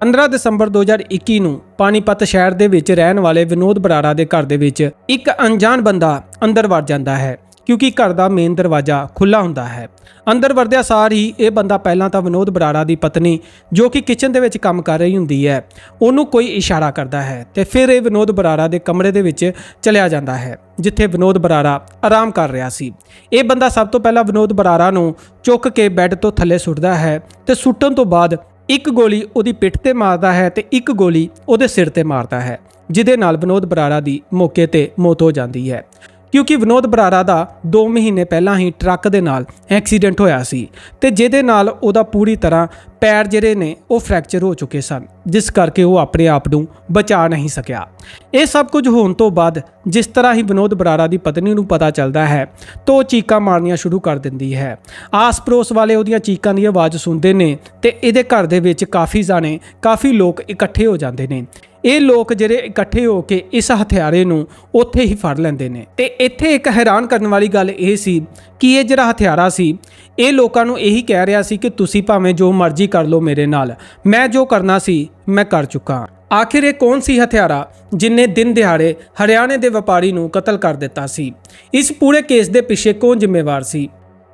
15 ਦਸੰਬਰ 2021 ਨੂੰ ਪਾਣੀਪਤ ਸ਼ਹਿਰ ਦੇ ਵਿੱਚ ਰਹਿਣ ਵਾਲੇ ਵਿਨੋਦ ਬਰਾੜਾ ਦੇ ਘਰ ਦੇ ਵਿੱਚ ਇੱਕ ਅਣਜਾਣ ਬੰਦਾ ਅੰਦਰ ਵੜ ਜਾਂਦਾ ਹੈ, ਕਿਉਂਕਿ ਘਰ ਦਾ ਮੇਨ ਦਰਵਾਜ਼ਾ ਖੁੱਲਾ ਹੁੰਦਾ ਹੈ। ਅੰਦਰ ਵੜਦਿਆਂ ਸਾਰ ਹੀ ਇਹ ਬੰਦਾ ਪਹਿਲਾਂ ਤਾਂ ਵਿਨੋਦ ਬਰਾੜਾ ਦੀ ਪਤਨੀ, ਜੋ ਕਿ ਕਿਚਨ ਦੇ ਵਿੱਚ ਕੰਮ ਕਰ ਰਹੀ ਹੁੰਦੀ ਹੈ, ਉਹਨੂੰ ਕੋਈ ਇਸ਼ਾਰਾ ਕਰਦਾ ਹੈ ਤੇ ਫਿਰ ਇਹ ਵਿਨੋਦ ਬਰਾੜਾ ਦੇ ਕਮਰੇ ਦੇ ਵਿੱਚ ਚਲਿਆ ਜਾਂਦਾ ਹੈ, ਜਿੱਥੇ ਵਿਨੋਦ ਬਰਾੜਾ ਆਰਾਮ ਕਰ ਰਿਹਾ ਸੀ। ਇਹ ਬੰਦਾ ਸਭ ਤੋਂ ਪਹਿਲਾਂ ਵਿਨੋਦ ਬਰਾੜਾ ਨੂੰ ਚੁੱਕ ਕੇ ਬੈੱਡ ਤੋਂ ਥੱਲੇ ਸੁੱਟਦਾ ਹੈ ਤੇ ਸੁੱਟਣ ਤੋਂ ਬਾਅਦ ਇੱਕ ਗੋਲੀ ਉਹਦੀ ਪਿੱਠ ਤੇ ਮਾਰਦਾ ਹੈ ਤੇ ਇੱਕ ਗੋਲੀ ਉਹਦੇ ਸਿਰ ਤੇ ਮਾਰਦਾ ਹੈ, ਜਿਹਦੇ ਨਾਲ ਵਿਨੋਦ ਬਰਾੜਾ ਦੀ ਮੌਕੇ ਤੇ ਮੌਤ ਹੋ ਜਾਂਦੀ ਹੈ। ਕਿਉਂਕਿ ਵਿਨੋਦ ਬਰਾਰਾ ਦਾ 2 ਮਹੀਨੇ ਪਹਿਲਾਂ ਹੀ ਟਰੱਕ ਦੇ ਨਾਲ ਐਕਸੀਡੈਂਟ ਹੋਇਆ ਸੀ ਤੇ ਜਿਹਦੇ ਨਾਲ ਉਹਦਾ ਪੂਰੀ ਤਰ੍ਹਾਂ ਪੈਰ ਜਿਹੜੇ ਨੇ ਉਹ ਫ੍ਰੈਕਚਰ ਹੋ ਚੁੱਕੇ ਸਨ, ਜਿਸ ਕਰਕੇ ਉਹ ਆਪਣੇ ਆਪ ਨੂੰ ਬਚਾ ਨਹੀਂ ਸਕਿਆ। ਇਹ ਸਭ ਕੁਝ ਹੋਣ ਤੋਂ ਬਾਅਦ ਜਿਸ ਤਰ੍ਹਾਂ ਹੀ ਵਿਨੋਦ ਬਰਾਰਾ ਦੀ ਪਤਨੀ ਨੂੰ ਪਤਾ ਚੱਲਦਾ ਹੈ, ਤਾਂ ਉਹ ਚੀਕਾਂ ਮਾਰਨੀਆਂ ਸ਼ੁਰੂ ਕਰ ਦਿੰਦੀ ਹੈ। ਆਸ-ਪੜੋਸ ਵਾਲੇ ਉਹਦੀਆਂ ਚੀਕਾਂ ਦੀ ਆਵਾਜ਼ ਸੁਣਦੇ ਨੇ ਤੇ ਇਹਦੇ ਘਰ ਦੇ ਵਿੱਚ ਕਾਫੀ ਜਾਣੇ, ਕਾਫੀ ਲੋਕ ਇਕੱਠੇ ਹੋ ਜਾਂਦੇ ਨੇ। ਇਹ ਲੋਕ ਜਿਹੜੇ ਇਕੱਠੇ ਹੋ ਕੇ ਇਸ ਹਥਿਆਰੇ ਨੂੰ ਉੱਥੇ ਹੀ ਫੜ ਲੈਂਦੇ ਨੇ। ਤੇ ਇੱਥੇ ਇੱਕ ਹੈਰਾਨ ਕਰਨ ਵਾਲੀ ਗੱਲ ਇਹ ਸੀ ਕਿ ਇਹ ਜਿਹੜਾ ਹਥਿਆਰਾ ਸੀ, ਇਹ ਲੋਕਾਂ ਨੂੰ ਇਹੀ ਕਹਿ ਰਿਹਾ ਸੀ ਕਿ ਤੁਸੀਂ ਭਾਵੇਂ ਜੋ ਮਰਜ਼ੀ ਕਰ ਲਓ ਮੇਰੇ ਨਾਲ, ਮੈਂ ਜੋ ਕਰਨਾ ਸੀ, ਮੈਂ ਕਰ ਚੁੱਕਾ ਆਖਿਰ ਇਹ ਕੌਣ ਸੀ ਹਥਿਆਰਾ ਜਿਨੇ ਦਿਨ ਦਿਹਾੜੇ ਹਰਿਆਣੇ ਦੇ ਵਪਾਰੀ ਨੂੰ ਕਤਲ ਕਰ ਦਿੱਤਾ ਸੀ? ਇਸ ਪੂਰੇ ਕੇਸ ਦੇ ਪਿੱਛੇ ਕੌਣ ਜ਼ਿੰਮੇਵਾਰ ਸੀ?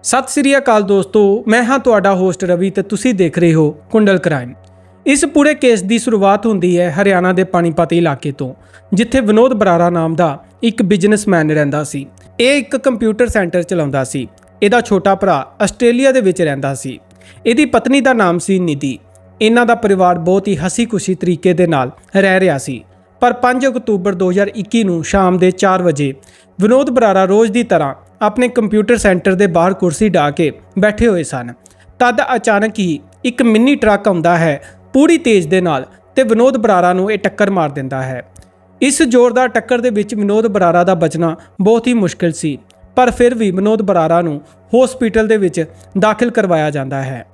ਸਤਿ ਸ੍ਰੀ ਅਕਾਲ ਦੋਸਤੋ, ਮੈਂ ਹਾਂ ਤੁਹਾਡਾ ਹੋਸਟ ਰਵੀ ਤੇ ਤੁਸੀਂ ਦੇਖ ਰਹੇ ਹੋ ਕੁੰਡਲ ਕ੍ਰਾਈਮ। ਇਸ ਪੂਰੇ ਕੇਸ ਦੀ ਸ਼ੁਰੂਆਤ ਹੁੰਦੀ ਹੈ ਹਰਿਆਣਾ ਦੇ ਪਾਣੀਪਤ ਇਲਾਕੇ ਤੋਂ, ਜਿੱਥੇ ਵਿਨੋਦ ਬਰਾਰਾ ਨਾਮ ਦਾ ਇੱਕ ਬਿਜ਼ਨਸਮੈਨ ਰਹਿੰਦਾ ਸੀ। ਇਹ ਇੱਕ ਕੰਪਿਊਟਰ ਸੈਂਟਰ ਚਲਾਉਂਦਾ ਸੀ। ਇਹਦਾ ਛੋਟਾ ਭਰਾ ਆਸਟ੍ਰੇਲੀਆ ਦੇ ਵਿੱਚ ਰਹਿੰਦਾ ਸੀ। ਇਹਦੀ ਪਤਨੀ ਦਾ ਨਾਮ ਸੀ ਨਿਧੀ। ਇਹਨਾਂ ਦਾ ਪਰਿਵਾਰ ਬਹੁਤ ਹੀ ਹਸੀ-ਖੁਸ਼ੀ ਤਰੀਕੇ ਦੇ ਨਾਲ ਰਹਿ ਰਿਹਾ ਸੀ। ਪਰ 5 ਅਕਤੂਬਰ 2021 ਨੂੰ ਸ਼ਾਮ ਦੇ 4 ਵਜੇ ਵਿਨੋਦ ਬਰਾਰਾ ਰੋਜ਼ ਦੀ ਤਰ੍ਹਾਂ ਆਪਣੇ ਕੰਪਿਊਟਰ ਸੈਂਟਰ ਦੇ ਬਾਹਰ ਕੁਰਸੀ ਢਾ ਕੇ ਬੈਠੇ ਹੋਏ ਸਨ। ਤਦ ਅਚਾਨਕ ਹੀ ਇੱਕ ਮਿੰਨੀ ਟਰੱਕ ਆਉਂਦਾ ਹੈ ਪੂਰੀ ਤੇਜ਼ ਦੇ ਨਾਲ ਤੇ ਵਿਨੋਦ ਬਰਾਰਾ ਨੂੰ ਇਹ ਟੱਕਰ ਮਾਰ ਦਿੰਦਾ ਹੈ। ਇਸ ਜ਼ੋਰਦਾਰ ਟੱਕਰ ਦੇ ਵਿੱਚ ਵਿਨੋਦ ਬਰਾਰਾ ਦਾ ਬਚਣਾ ਬਹੁਤ ਹੀ ਮੁਸ਼ਕਿਲ ਸੀ, ਪਰ ਫਿਰ ਵੀ ਵਿਨੋਦ ਬਰਾਰਾ ਨੂੰ ਹਸਪੀਟਲ ਦੇ ਵਿੱਚ ਦਾਖਲ ਕਰਵਾਇਆ ਜਾਂਦਾ ਹੈ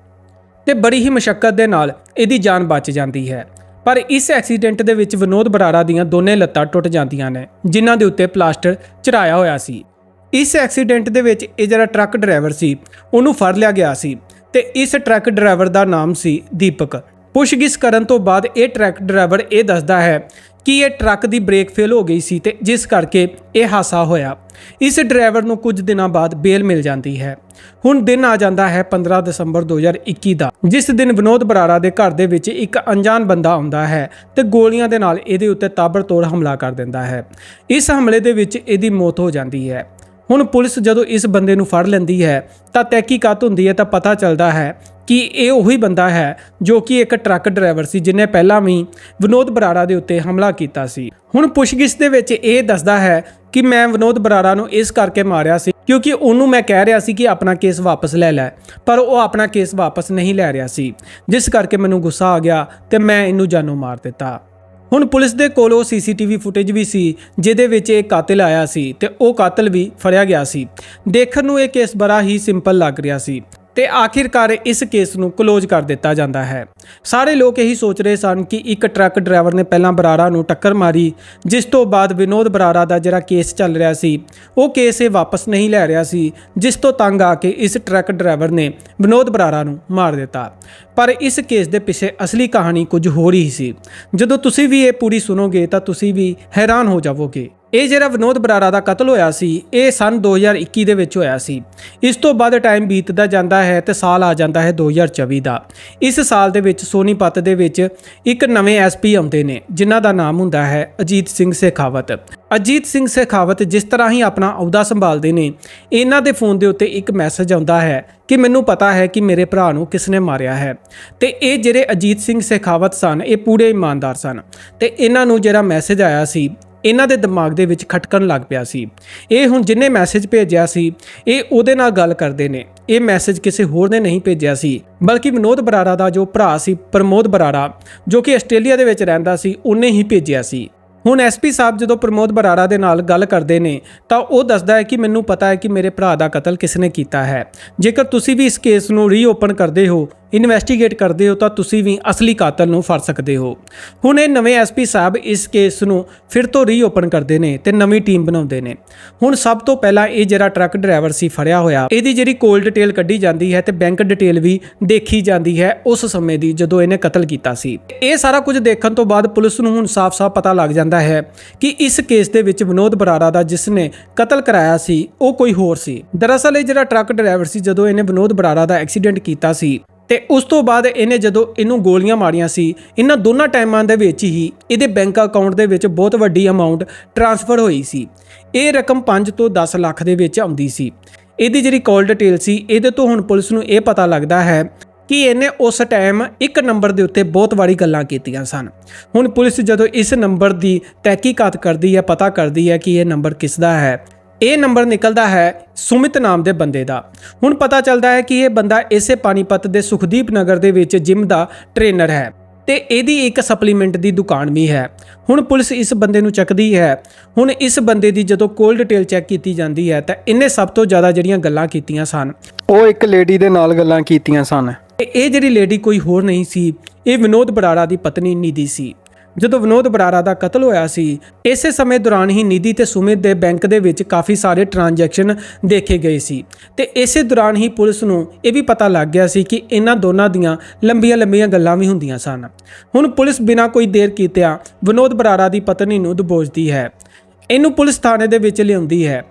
ਤੇ ਬੜੀ ਹੀ ਮੁਸ਼ਕਲ ਦੇ ਨਾਲ ਇਹਦੀ ਜਾਨ ਬਚ ਜਾਂਦੀ ਹੈ। ਪਰ ਇਸ ਐਕਸੀਡੈਂਟ ਦੇ ਵਿੱਚ ਵਿਨੋਦ ਬਰਾਰਾ ਦੀਆਂ ਦੋਨੇ ਲੱਤਾਂ ਟੁੱਟ ਜਾਂਦੀਆਂ ਨੇ, ਜਿਨ੍ਹਾਂ ਦੇ ਉੱਤੇ ਪਲਾਸਟਰ ਚੜਾਇਆ ਹੋਇਆ ਸੀ। ਇਸ ਐਕਸੀਡੈਂਟ ਦੇ ਵਿੱਚ ਇਹ ਜਿਹੜਾ ਟਰੱਕ ਡਰਾਈਵਰ ਸੀ, ਉਹਨੂੰ ਫੜ ਲਿਆ ਗਿਆ ਸੀ ਤੇ ਇਸ ਟਰੱਕ ਡਰਾਈਵਰ ਦਾ ਨਾਮ ਸੀ ਦੀਪਕ। ਪੁੱਛਗਿੱਛ ਕਰਨ ਤੋਂ ਬਾਅਦ ਇਹ ਟਰੱਕ ਡਰਾਈਵਰ ਇਹ ਦੱਸਦਾ ਹੈ ਕਿ ਇਹ ਟਰੱਕ ਦੀ ਬ੍ਰੇਕ ਫੇਲ ਹੋ ਗਈ ਸੀ ਤੇ ਜਿਸ ਕਰਕੇ ਇਹ ਹਾਸਾ ਹੋਇਆ। ਇਸ ਡਰਾਈਵਰ ਨੂੰ ਕੁਝ ਦਿਨਾਂ ਬਾਅਦ ਬੇਲ ਮਿਲ ਜਾਂਦੀ ਹੈ। ਹੁਣ ਦਿਨ ਆ ਜਾਂਦਾ ਹੈ 15 ਦਸੰਬਰ 2021 ਦਾ। ਜਿਸ ਦਿਨ ਵਿਨੋਦ ਬਰਾੜਾ ਦੇ ਘਰ ਦੇ ਵਿੱਚ ਇੱਕ ਅਣਜਾਣ ਬੰਦਾ ਆਉਂਦਾ ਹੈ ਤੇ ਗੋਲੀਆਂ ਦੇ ਨਾਲ ਇਹਦੇ ਉੱਤੇ ਤਾਬੜਤੋੜ ਹਮਲਾ ਕਰ ਦਿੰਦਾ ਹੈ। ਇਸ ਹਮਲੇ ਦੇ ਵਿੱਚ ਇਹਦੀ ਮੌਤ ਹੋ ਜਾਂਦੀ ਹੈ। ਹੁਣ ਪੁਲਿਸ ਜਦੋਂ ਇਸ ਬੰਦੇ ਨੂੰ ਫੜ ਲੈਂਦੀ ਹੈ, ਤਾਂ ਤਹਿਕੀਕਾਤ ਹੁੰਦੀ ਹੈ ਤਾਂ ਪਤਾ ਚੱਲਦਾ ਹੈ ਕਿ ਇਹ ਉਹੀ ਬੰਦਾ ਹੈ ਜੋ ਕਿ ਇੱਕ ਟਰੱਕ ਡਰਾਈਵਰ ਸੀ, ਜਿਨੇ ਪਹਿਲਾਂ ਵੀ ਵਿਨੋਦ ਬਰਾੜਾ ਦੇ ਉੱਤੇ ਹਮਲਾ ਕੀਤਾ ਸੀ। ਹੁਣ ਪੁੱਛਗਿੱਛ ਦੇ ਵਿੱਚ ਇਹ ਦੱਸਦਾ ਹੈ ਕਿ ਮੈਂ ਵਿਨੋਦ ਬਰਾੜਾ ਨੂੰ ਇਸ ਕਰਕੇ ਮਾਰਿਆ ਸੀ ਕਿਉਂਕਿ ਉਹਨੂੰ ਮੈਂ ਕਹਿ ਰਿਹਾ ਸੀ ਕਿ ਆਪਣਾ ਕੇਸ ਵਾਪਸ ਲੈ ਲੈ, ਪਰ ਉਹ ਆਪਣਾ ਕੇਸ ਵਾਪਸ ਨਹੀਂ ਲੈ ਰਿਹਾ ਸੀ। ਜਿਸ ਕਰਕੇ ਮੈਨੂੰ ਗੁੱਸਾ ਆ ਗਿਆ ਤੇ ਮੈਂ ਇਹਨੂੰ ਜਾਨੋਂ ਮਾਰ ਦਿੱਤਾ। ਹੁਣ ਪੁਲਿਸ ਦੇ ਕੋਲ ਉਹ ਸੀਸੀਟੀਵੀ ਫੁਟੇਜ ਵੀ ਸੀ, ਜਿਹਦੇ ਵਿੱਚ ਇਹ ਕਾਤਲ ਆਇਆ ਸੀ ਤੇ ਉਹ ਕਾਤਲ ਵੀ ਫੜਿਆ ਗਿਆ ਸੀ। ਦੇਖਣ ਨੂੰ ਇਹ ਕੇਸ ਬੜਾ ਹੀ ਸਿੰਪਲ ਲੱਗ ਰਿਹਾ ਸੀ। ਤੇ ਆਖਿਰਕਾਰ ਇਸ ਕੇਸ ਨੂੰ ਕਲੋਜ਼ ਕਰ ਦਿੱਤਾ ਜਾਂਦਾ ਹੈ। ਸਾਰੇ ਲੋਕ ਇਹੀ ਸੋਚ ਰਹੇ ਸਨ ਕਿ ਇੱਕ ਟਰੱਕ ਡਰਾਈਵਰ ਨੇ ਪਹਿਲਾਂ ਬਰਾਰਾ ਨੂੰ ਟੱਕਰ ਮਾਰੀ, ਜਿਸ ਤੋਂ ਬਾਅਦ ਵਿਨੋਦ ਬਰਾਰਾ ਦਾ ਜਿਹੜਾ ਕੇਸ ਚੱਲ ਰਿਹਾ ਸੀ, ਉਹ ਕੇਸ ਇਹ ਵਾਪਸ ਨਹੀਂ ਲੈ ਰਿਹਾ ਸੀ, ਜਿਸ ਤੋਂ ਤੰਗ ਆ ਕੇ ਇਸ ਟਰੱਕ ਡਰਾਈਵਰ ਨੇ ਵਿਨੋਦ ਬਰਾਰਾ ਨੂੰ ਮਾਰ ਦਿੱਤਾ। ਪਰ ਇਸ ਕੇਸ ਦੇ ਪਿੱਛੇ ਅਸਲੀ ਕਹਾਣੀ ਕੁਝ ਹੋਰ ਹੀ ਸੀ। ਜਦੋਂ ਤੁਸੀਂ ਵੀ ਇਹ ਪੂਰੀ ਸੁਣੋਗੇ ਤਾਂ ਤੁਸੀਂ ਵੀ ਹੈਰਾਨ ਹੋ ਜਾਵੋਗੇ। ਇਹ ਜਿਹੜਾ ਵਿਨੋਦ ਬਰਾਰਾ ਦਾ ਕਤਲ ਹੋਇਆ ਸੀ, ਇਹ ਸਨ 2021 ਦੇ ਵਿੱਚ ਹੋਇਆ ਸੀ। ਇਸ ਤੋਂ ਬਾਅਦ ਟਾਈਮ ਬੀਤਦਾ ਜਾਂਦਾ ਹੈ ਤੇ ਸਾਲ ਆ ਜਾਂਦਾ ਹੈ 2024 ਦਾ। ਇਸ ਸਾਲ ਦੇ ਵਿੱਚ ਸੋਨੀਪਤ ਦੇ ਵਿੱਚ ਇੱਕ ਨਵੇਂ ਐਸਪੀ ਆਉਂਦੇ ਨੇ, ਜਿਨ੍ਹਾਂ ਦਾ ਨਾਮ ਹੁੰਦਾ ਹੈ ਅਜੀਤ ਸਿੰਘ ਸੇਖਾਵਤ। ਅਜੀਤ ਸਿੰਘ ਸੇਖਾਵਤ ਜਿਸ ਤਰ੍ਹਾਂ ਹੀ ਆਪਣਾ ਅਹੁਦਾ ਸੰਭਾਲਦੇ ਨੇ, ਇਹਨਾਂ ਦੇ ਫੋਨ ਦੇ ਉੱਤੇ ਇੱਕ ਮੈਸੇਜ ਆਉਂਦਾ ਹੈ ਕਿ ਮੈਨੂੰ ਪਤਾ ਹੈ ਕਿ ਮੇਰੇ ਭਰਾ ਨੂੰ ਕਿਸ ਨੇ ਮਾਰਿਆ ਹੈ। ਤੇ ਇਹ ਜਿਹੜੇ ਅਜੀਤ ਸਿੰਘ ਸੇਖਾਵਤ ਸਨ, ਇਹ ਪੂਰੇ ਇਮਾਨਦਾਰ ਸਨ। ਤੇ ਇਹਨਾਂ ਨੂੰ ਜਿਹੜਾ ਮੈਸੇਜ ਆਇਆ ਸੀ ਇਹਨਾਂ ਦੇ ਦਿਮਾਗ ਦੇ ਵਿੱਚ ਖਟਕਣ ਲੱਗ ਪਿਆ ਸੀ। ਇਹ ਹੁਣ ਜਿੰਨੇ ਮੈਸੇਜ ਭੇਜਿਆ ਸੀ, ਇਹ ਉਹਦੇ ਨਾਲ ਗੱਲ ਕਰਦੇ ਨੇ। ਇਹ ਮੈਸੇਜ ਕਿਸੇ ਹੋਰ ਨੇ ਨਹੀਂ ਭੇਜਿਆ ਸੀ, ਬਲਕਿ ਵਿਨੋਦ ਬਰਾੜਾ ਦਾ ਜੋ ਭਰਾ ਸੀ, ਪ੍ਰਮੋਦ ਬਰਾੜਾ, ਜੋ ਕਿ ਆਸਟ੍ਰੇਲੀਆ ਦੇ ਵਿੱਚ ਰਹਿੰਦਾ ਸੀ, ਉਹਨੇ ਹੀ ਭੇਜਿਆ ਸੀ। ਹੁਣ ਐਸਪੀ ਸਾਹਿਬ ਜਦੋਂ ਪ੍ਰਮੋਦ ਬਰਾੜਾ ਦੇ ਨਾਲ ਗੱਲ ਕਰਦੇ ਨੇ, ਤਾਂ ਉਹ ਦੱਸਦਾ ਹੈ ਕਿ ਮੈਨੂੰ ਪਤਾ ਹੈ ਕਿ ਮੇਰੇ ਭਰਾ ਦਾ ਕਤਲ ਕਿਸ ਨੇ ਕੀਤਾ ਹੈ। ਜੇਕਰ ਤੁਸੀਂ ਵੀ ਇਸ ਕੇਸ ਨੂੰ ਰੀਓਪਨ ਕਰਦੇ ਹੋ ਇਨਵੈਸਟੀਗੇਟ ਕਰਦੇ ਹੋ ਤਾਂ ਤੁਸੀਂ ਵੀ ਅਸਲੀ ਕਾਤਲ ਨੂੰ ਫੜ ਸਕਦੇ ਹੋ। ਹੁਣ ਇਹ ਨਵੇਂ ਐਸਪੀ ਸਾਹਿਬ ਇਸ ਕੇਸ ਨੂੰ ਫਿਰ ਤੋਂ ਰੀਓਪਨ ਕਰਦੇ ਨੇ ਤੇ ਨਵੀਂ ਟੀਮ ਬਣਾਉਂਦੇ ਨੇ। ਹੁਣ ਸਭ ਤੋਂ ਪਹਿਲਾਂ ਇਹ ਜਿਹੜਾ ਟਰੱਕ ਡਰਾਈਵਰ ਸੀ ਫੜਿਆ ਹੋਇਆ, ਇਹਦੀ ਜਿਹੜੀ ਕੋਲ ਡਿਟੇਲ ਕੱਢੀ ਜਾਂਦੀ ਹੈ ਤੇ ਬੈਂਕ ਡਿਟੇਲ ਵੀ ਦੇਖੀ ਜਾਂਦੀ ਹੈ ਉਸ ਸਮੇਂ ਦੀ ਜਦੋਂ ਇਹਨੇ ਕਤਲ ਕੀਤਾ ਸੀ। ਇਹ ਸਾਰਾ ਕੁਝ ਦੇਖਣ ਤੋਂ ਬਾਅਦ ਪੁਲਿਸ ਨੂੰ ਹੁਣ ਸਾਫ਼-ਸਾਫ਼ ਪਤਾ ਲੱਗ ਜਾਂਦਾ ਹੈ ਕਿ ਇਸ ਕੇਸ ਦੇ ਵਿੱਚ ਵਿਨੋਦ ਬਰਾੜਾ ਦਾ ਜਿਸ ਨੇ ਕਤਲ ਕਰਾਇਆ ਸੀ, ਉਹ ਕੋਈ ਹੋਰ ਸੀ। ਦਰਅਸਲ ਇਹ ਜਿਹੜਾ ਟਰੱਕ ਡਰਾਈਵਰ ਸੀ, ਜਦੋਂ ਇਹਨੇ ਵਿਨੋਦ ਬਰਾੜਾ ਦਾ ਐਕਸੀਡੈਂਟ ਕੀਤਾ ਸੀ ਤੇ ਉਸ ਤੋਂ ਬਾਅਦ ਇਹਨੇ ਜਦੋਂ ਇਹਨੂੰ ਗੋਲੀਆਂ ਮਾਰੀਆਂ ਸੀ, ਇਹਨਾਂ ਦੋਨਾਂ ਟਾਈਮਾਂ ਦੇ ਵਿੱਚ ਹੀ ਇਹਦੇ ਬੈਂਕ ਅਕਾਊਂਟ ਦੇ ਵਿੱਚ ਬਹੁਤ ਵੱਡੀ ਅਮਾਉਂਟ ਟ੍ਰਾਂਸਫਰ ਹੋਈ ਸੀ। ਇਹ ਰਕਮ 5 ਤੋਂ 10 ਲੱਖ ਦੇ ਵਿੱਚ ਆਉਂਦੀ ਸੀ। ਇਹਦੀ ਜਿਹੜੀ ਕਾਲ ਡਿਟੇਲ ਸੀ, ਇਹਦੇ ਤੋਂ ਹੁਣ ਪੁਲਿਸ ਨੂੰ ਇਹ ਪਤਾ ਲੱਗਦਾ ਹੈ ਕਿ ਇਹਨੇ ਉਸ ਟਾਈਮ ਇੱਕ ਨੰਬਰ ਦੇ ਉੱਤੇ ਬਹੁਤ ਵਾਰੀ ਗੱਲਾਂ ਕੀਤੀਆਂ ਸਨ। ਹੁਣ ਪੁਲਿਸ ਜਦੋਂ ਇਸ ਨੰਬਰ ਦੀ ਤਹਿਕੀਕਾਤ ਕਰਦੀ ਹੈ, ਪਤਾ ਕਰਦੀ ਹੈ ਕਿ ਇਹ ਨੰਬਰ ਕਿਸ ਦਾ ਹੈ ਇਹ ਨੰਬਰ ਨਿਕਲਦਾ ਹੈ ਸੁਮਿਤ ਨਾਮ ਦੇ ਬੰਦੇ ਦਾ। ਹੁਣ ਪਤਾ ਚੱਲਦਾ ਹੈ ਕਿ ਇਹ ਬੰਦਾ ਇਸੇ ਪਾਣੀਪਤ ਦੇ ਸੁਖਦੀਪ ਨਗਰ ਦੇ ਵਿੱਚ ਜਿਮ ਦਾ ਟ੍ਰੇਨਰ ਹੈ ਤੇ ਇਹਦੀ ਇੱਕ ਸਪਲੀਮੈਂਟ ਦੀ ਦੁਕਾਨ ਵੀ ਹੈ। ਹੁਣ ਪੁਲਿਸ ਇਸ ਬੰਦੇ ਨੂੰ ਚੱਕਦੀ ਹੈ। ਹੁਣ ਇਸ ਬੰਦੇ ਦੀ ਜਦੋਂ ਕੋਲ ਡਿਟੇਲ ਚੈੱਕ ਕੀਤੀ ਜਾਂਦੀ ਹੈ ਤਾਂ ਇਹਨੇ ਸਭ ਤੋਂ ਜ਼ਿਆਦਾ ਜਿਹੜੀਆਂ ਗੱਲਾਂ ਕੀਤੀਆਂ ਸਨ। ਉਹ ਇੱਕ ਲੇਡੀ ਦੇ ਨਾਲ ਗੱਲਾਂ ਕੀਤੀਆਂ ਸਨ। ਇਹ ਜਿਹੜੀ ਲੇਡੀ ਕੋਈ ਹੋਰ ਨਹੀਂ ਸੀ ਇਹ ਵਿਨੋਦ ਬਰਾੜਾ ਦੀ ਪਤਨੀ ਨਿਧੀ ਸੀ। ਜਦੋਂ ਵਿਨੋਦ ਬਰਾਰਾ ਦਾ ਕਤਲ ਹੋਇਆ ਸੀ, ਇਸੇ ਸਮੇਂ ਦੌਰਾਨ ਹੀ ਨਿਧੀ ਤੇ ਸੁਮਿਤ ਦੇ ਬੈਂਕ ਦੇ ਵਿੱਚ ਕਾਫੀ ਸਾਰੇ ਟ੍ਰਾਂਜੈਕਸ਼ਨ ਦੇਖੇ ਗਏ ਸੀ ਤੇ ਇਸੇ ਦੌਰਾਨ ਹੀ ਪੁਲਿਸ ਨੂੰ ਇਹ ਵੀ ਪਤਾ ਲੱਗ ਗਿਆ ਸੀ ਕਿ ਇਹਨਾਂ ਦੋਨਾਂ ਦੀਆਂ ਲੰਬੀਆਂ-ਲੰਬੀਆਂ ਗੱਲਾਂ ਵੀ ਹੁੰਦੀਆਂ ਸਨ। ਹੁਣ ਪੁਲਿਸ ਬਿਨਾਂ ਕੋਈ ਦੇਰ ਕੀਤਿਆਂ ਵਿਨੋਦ ਬਰਾਰਾ ਦੀ ਪਤਨੀ ਨੂੰ ਦਬੋਚਦੀ ਹੈ। ਇਹਨੂੰ ਪੁਲਿਸ ਥਾਣੇ ਦੇ ਵਿੱਚ ਲਿਆਉਂਦੀ ਹੈ।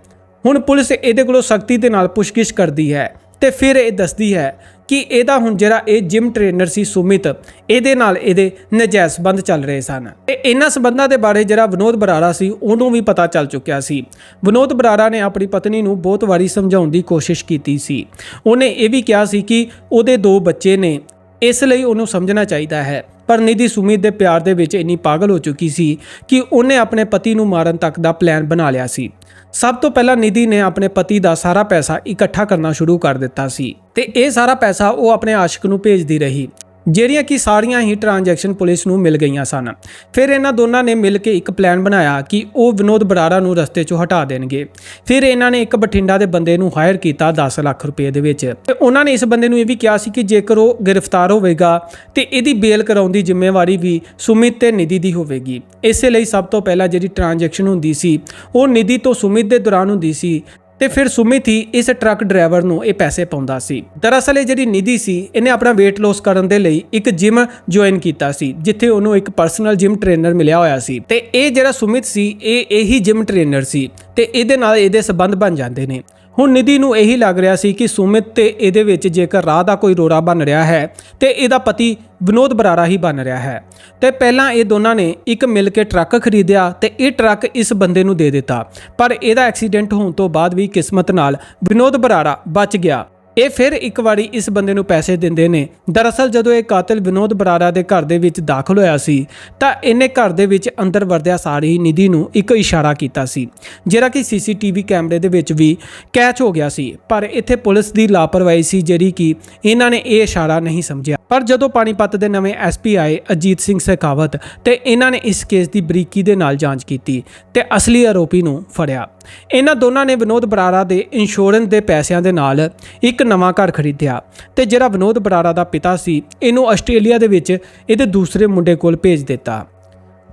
ਹੁਣ ਪੁਲਿਸ ਇਹਦੇ ਕੋਲੋਂ ਸਖਤੀ ਦੇ ਨਾਲ ਪੁੱਛਗਿੱਛ ਕਰਦੀ ਹੈ। ਤੇ ਫਿਰ ਇਹ ਦੱਸਦੀ ਹੈ ਕਿ ਇਹਦਾ ਹੁਣ ਜਿਹੜਾ ਇਹ ਜਿਮ ਟ੍ਰੇਨਰ ਸੀ ਸੁਮਿਤ, ਇਹਦੇ ਨਾਲ ਇਹਦੇ ਨਜਾਇਜ਼ ਸੰਬੰਧ ਚੱਲ ਰਹੇ ਸਨ। ਤੇ ਇਹਨਾਂ ਸੰਬੰਧਾਂ ਦੇ ਬਾਰੇ ਜਿਹੜਾ ਵਿਨੋਦ ਬਰਾੜਾ ਸੀ, ਉਹਨੂੰ ਵੀ ਪਤਾ ਚੱਲ ਚੁੱਕਿਆ ਸੀ। ਵਿਨੋਦ ਬਰਾੜਾ ਨੇ ਆਪਣੀ ਪਤਨੀ ਨੂੰ ਬਹੁਤ ਵਾਰੀ ਸਮਝਾਉਣ ਦੀ ਕੋਸ਼ਿਸ਼ ਕੀਤੀ ਸੀ। ਉਹਨੇ ਇਹ ਵੀ ਕਿਹਾ ਸੀ ਕਿ ਉਹਦੇ ਦੋ ਬੱਚੇ ਨੇ, ਇਸ ਲਈ ਉਹਨੂੰ ਸਮਝਣਾ ਚਾਹੀਦਾ ਹੈ। ਪਰ ਨਿਧੀ ਸੁਮਿਤ ਦੇ ਪਿਆਰ ਦੇ ਵਿੱਚ ਇੰਨੀ ਪਾਗਲ ਹੋ ਚੁੱਕੀ ਸੀ ਕਿ ਉਹਨੇ ਆਪਣੇ ਪਤੀ ਨੂੰ ਮਾਰਨ ਤੱਕ ਦਾ ਪਲਾਨ ਬਣਾ ਲਿਆ ਸੀ। ਸਭ ਤੋਂ ਪਹਿਲਾਂ ਨਿਧੀ ਨੇ ਆਪਣੇ ਪਤੀ ਦਾ ਸਾਰਾ ਪੈਸਾ ਇਕੱਠਾ ਕਰਨਾ ਸ਼ੁਰੂ ਕਰ ਦਿੱਤਾ ਸੀ ਤੇ ਇਹ ਸਾਰਾ ਪੈਸਾ ਉਹ ਆਪਣੇ ਆਸ਼ਿਕ ਨੂੰ ਭੇਜਦੀ ਰਹੀ। ਜਿਹੜੀਆਂ ਕਿ ਸਾਰੀਆਂ ਹੀ ਟ੍ਰਾਂਜੈਕਸ਼ਨ ਪੁਲਿਸ ਨੂੰ ਮਿਲ ਗਈਆਂ ਸਨ। ਫਿਰ ਇਹਨਾਂ ਦੋਨਾਂ ਨੇ ਮਿਲ ਕੇ ਇੱਕ ਪਲਾਨ ਬਣਾਇਆ ਕਿ ਉਹ ਵਿਨੋਦ ਬਰਾੜਾ ਨੂੰ ਰਸਤੇ 'ਚੋਂ ਹਟਾ ਦੇਣਗੇ। ਫਿਰ ਇਹਨਾਂ ਨੇ ਇੱਕ ਬਠਿੰਡਾ ਦੇ ਬੰਦੇ ਨੂੰ ਹਾਇਰ ਕੀਤਾ 10 ਲੱਖ ਰੁਪਏ ਦੇ ਵਿੱਚ। ਤੇ ਉਹਨਾਂ ਨੇ ਇਸ ਬੰਦੇ ਨੂੰ ਇਹ ਵੀ ਕਿਹਾ ਸੀ ਕਿ ਜੇਕਰ ਉਹ ਗ੍ਰਿਫਤਾਰ ਹੋਵੇਗਾ, ਤੇ ਇਹਦੀ ਬੇਲ ਕਰਾਉਣ ਦੀ ਜ਼ਿੰਮੇਵਾਰੀ ਵੀ ਸੁਮਿਤ ਤੇ ਨਿਧੀ ਦੀ ਹੋਵੇਗੀ। ਇਸੇ ਲਈ ਸਭ ਤੋਂ ਪਹਿਲਾਂ ਜਿਹੜੀ ਟ੍ਰਾਂਜੈਕਸ਼ਨ ਹੁੰਦੀ ਸੀ, ਉਹ ਨਿਧੀ ਤੋਂ ਸੁਮਿਤ ਦੇ ਦੌਰਾਨ ਹੁੰਦੀ ਸੀ। ਤੇ ਫਿਰ ਸੁਮਿਤ ਹੀ ਇਸ ਟਰੱਕ ਡਰਾਈਵਰ ਨੂੰ ਇਹ ਪੈਸੇ ਪਾਉਂਦਾ ਸੀ। ਦਰਅਸਲ ਇਹ ਜਿਹੜੀ ਨਿਧੀ ਸੀ, ਇਹਨੇ ਆਪਣਾ weight loss ਕਰਨ ਦੇ ਲਈ ਇੱਕ ਜਿਮ ਜੁਆਇਨ ਕੀਤਾ ਸੀ, ਜਿੱਥੇ ਉਹਨੂੰ ਇੱਕ ਪਰਸਨਲ ਜਿਮ ਟ੍ਰੇਨਰ ਮਿਲਿਆ ਹੋਇਆ ਸੀ। ਤੇ ਇਹ ਜਿਹੜਾ ਸੁਮਿਤ ਸੀ, ਇਹ ਇਹੀ ਜਿਮ ਟ੍ਰੇਨਰ ਸੀ ਤੇ ਇਹਦੇ ਨਾਲ ਇਹਦੇ ਸਬੰਧ ਬਣ ਜਾਂਦੇ ਨੇ। ਹੁਣ ਨਿਧੀ ਨੂੰ ਇਹੀ ਲੱਗ ਰਿਹਾ ਸੀ ਕਿ ਸੁਮਿਤ ਤੇ ਇਹਦੇ ਵਿੱਚ ਜੇਕਰ ਰਾਹ ਦਾ ਕੋਈ ਰੋੜਾ ਬਣ ਰਿਹਾ ਹੈ ਤੇ ਇਹਦਾ ਪਤੀ ਵਿਨੋਦ ਬਰਾਰਾ ਹੀ ਬਣ ਰਿਹਾ ਹੈ। ਤੇ ਪਹਿਲਾਂ ਇਹ ਦੋਨਾਂ ਨੇ ਇੱਕ ਮਿਲ ਕੇ ਟਰੱਕ ਖਰੀਦਿਆ ਤੇ ਇਹ ਟਰੱਕ ਇਸ ਬੰਦੇ ਨੂੰ ਦੇ ਦਿੱਤਾ। ਪਰ ਇਹਦਾ ਐਕਸੀਡੈਂਟ ਹੋਣ ਤੋਂ ਬਾਅਦ ਵੀ ਕਿਸਮਤ ਨਾਲ ਵਿਨੋਦ ਬਰਾਰਾ ਬਚ ਗਿਆ। ਇਹ ਫਿਰ ਇੱਕ ਵਾਰੀ ਇਸ ਬੰਦੇ ਨੂੰ ਪੈਸੇ ਦਿੰਦੇ ਨੇ। ਦਰਅਸਲ ਜਦੋਂ ਇਹ ਕਾਤਲ ਵਿਨੋਦ ਬਰਾੜਾ ਦੇ ਘਰ ਦੇ ਵਿੱਚ ਦਾਖਲ ਹੋਇਆ ਸੀ, ਤਾਂ ਇਹਨੇ ਘਰ ਦੇ ਵਿੱਚ ਅੰਦਰ ਵਰਦਿਆ ਸਾਰੀ ਨਿਧੀ ਨੂੰ ਇੱਕ ਇਸ਼ਾਰਾ ਕੀਤਾ ਸੀ, ਜਿਹੜਾ ਕਿ ਸੀਸੀਟੀਵੀ ਕੈਮਰੇ ਦੇ ਵਿੱਚ ਵੀ ਕੈਚ ਹੋ ਗਿਆ ਸੀ। ਪਰ ਇੱਥੇ ਪੁਲਿਸ ਦੀ ਲਾਪਰਵਾਹੀ ਸੀ ਜਿਹੜੀ ਕਿ ਇਹਨਾਂ ਨੇ ਇਹ ਇਸ਼ਾਰਾ ਨਹੀਂ ਸਮਝਿਆ। ਪਰ ਜਦੋਂ ਪਾਣੀਪਤ ਦੇ ਨਵੇਂ ਐਸਪੀ ਆਏ ਅਜੀਤ ਸਿੰਘ ਸੇਖਾਵਤ ਤੇ ਇਹਨਾਂ ਨੇ ਇਸ ਕੇਸ ਦੀ ਬਰੀਕੀ ਦੇ ਨਾਲ ਜਾਂਚ ਕੀਤੀ ਤੇ ਅਸਲੀ ਆਰੋਪੀ ਨੂੰ ਫੜਿਆ। ਇਹਨਾਂ ਦੋਨਾਂ ਨੇ ਵਿਨੋਦ ਬਰਾੜਾ ਦੇ ਇੰਸ਼ੋਰੈਂਸ ਦੇ ਪੈਸਿਆਂ ਦੇ ਨਾਲ ਇੱਕ ਇੱਕ ਨਵਾਂ ਘਰ ਖਰੀਦਿਆ ਤੇ ਜਿਹੜਾ ਵਿਨੋਦ ਬਰਾੜਾ ਦਾ ਪਿਤਾ ਸੀ, ਇਹਨੂੰ ਆਸਟ੍ਰੇਲੀਆ ਦੇ ਵਿੱਚ ਇਹਦੇ ਦੂਸਰੇ ਮੁੰਡੇ ਕੋਲ ਭੇਜ ਦਿੱਤਾ।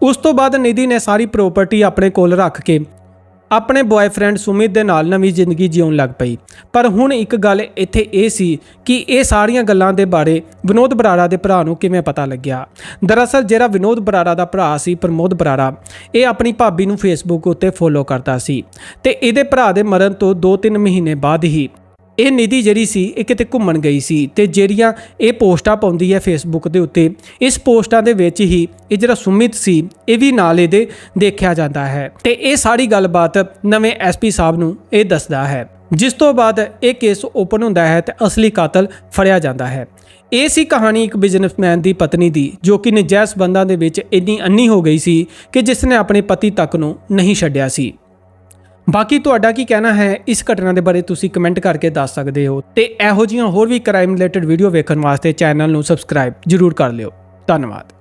ਉਸ ਤੋਂ ਬਾਅਦ ਨਿਧੀ ਨੇ ਸਾਰੀ ਪ੍ਰਾਪਰਟੀ ਆਪਣੇ ਕੋਲ ਰੱਖ ਕੇ ਆਪਣੇ ਬॉयਫ੍ਰੈਂਡ ਸੁਮਿਤ ਦੇ ਨਾਲ ਨਵੀਂ ਜ਼ਿੰਦਗੀ ਜਿਉਣ ਲੱਗ ਪਈ। ਪਰ ਹੁਣ ਇੱਕ ਗੱਲ ਇੱਥੇ ਇਹ ਸੀ ਕਿ ਇਹ ਸਾਰੀਆਂ ਗੱਲਾਂ ਦੇ ਬਾਰੇ ਵਿਨੋਦ ਬਰਾੜਾ ਦੇ ਭਰਾ ਨੂੰ ਕਿਵੇਂ ਪਤਾ ਲੱਗਿਆ? ਦਰਅਸਲ ਜਿਹੜਾ ਵਿਨੋਦ ਬਰਾੜਾ ਦਾ ਭਰਾ ਸੀ, ਪ੍ਰਮੋਦ ਬਰਾੜਾ, ਇਹ ਆਪਣੀ ਭਾਬੀ ਨੂੰ ਫੇਸਬੁੱਕ ਉੱਤੇ ਫੋਲੋ ਕਰਦਾ ਸੀ ਤੇ ਇਹਦੇ ਭਰਾ ਦੇ ਮਰਨ ਤੋਂ 2-3 ਮਹੀਨੇ ਬਾਅਦ ਹੀ ਇਹ ਨਿਧੀ ਜਿਹੜੀ ਸੀ, ਇਹ ਕਿਤੇ ਘੁੰਮਣ ਗਈ ਸੀ ਤੇ ਜਿਹੜੀਆਂ ਇਹ ਪੋਸਟਾਂ ਪਾਉਂਦੀ ਹੈ ਫੇਸਬੁੱਕ ਦੇ ਉੱਤੇ, ਇਸ ਪੋਸਟਾਂ ਦੇ ਵਿੱਚ ਹੀ ਇਹ ਜਿਹੜਾ ਸੁਮਿਤ ਸੀ, ਇਹ ਵੀ ਨਾਲ ਇਹਦੇ ਦੇਖਿਆ ਜਾਂਦਾ ਹੈ। ਤੇ ਇਹ ਸਾਰੀ ਗੱਲਬਾਤ ਨਵੇਂ ਐਸਪੀ ਸਾਹਿਬ ਨੂੰ ਇਹ ਦੱਸਦਾ ਹੈ। ਜਿਸ ਤੋਂ ਬਾਅਦ ਇਹ ਕੇਸ ਓਪਨ ਹੁੰਦਾ ਹੈ ਤੇ ਅਸਲੀ ਕਾਤਲ ਫੜਿਆ ਜਾਂਦਾ ਹੈ। ਇਹ ਸੀ ਕਹਾਣੀ ਇੱਕ ਬਿਜ਼ਨਸਮੈਨ ਦੀ ਪਤਨੀ ਦੀ, ਜੋ ਕਿ ਨਜਾਇਜ਼ ਬੰਦਾਂ ਦੇ ਵਿੱਚ ਇੰਨੀ ਅੰਨੀ ਹੋ ਗਈ ਸੀ ਕਿ ਜਿਸ ਨੇ ਆਪਣੇ ਪਤੀ ਤੱਕ ਨੂੰ ਨਹੀਂ ਛੱਡਿਆ ਸੀ। ਬਾਕੀ ਤੁਹਾਡਾ ਕੀ ਕਹਿਣਾ ਹੈ? ਇਸ ਘਟਨਾ ਦੇ ਬਾਰੇ ਤੁਸੀਂ ਕਮੈਂਟ ਕਰਕੇ ਦੱਸ ਸਕਦੇ ਹੋ। ਤੇ ਇਹੋ ਜਿਹੀਆਂ ਹੋਰ ਵੀ ਕ੍ਰਾਈਮ ਰਿਲੇਟਡ ਵੀਡੀਓ ਵੇਖਣ ਵਾਸਤੇ ਚੈਨਲ ਨੂੰ ਸਬਸਕ੍ਰਾਈਬ ਜਰੂਰ ਕਰ ਲਿਓ। ਧੰਨਵਾਦ।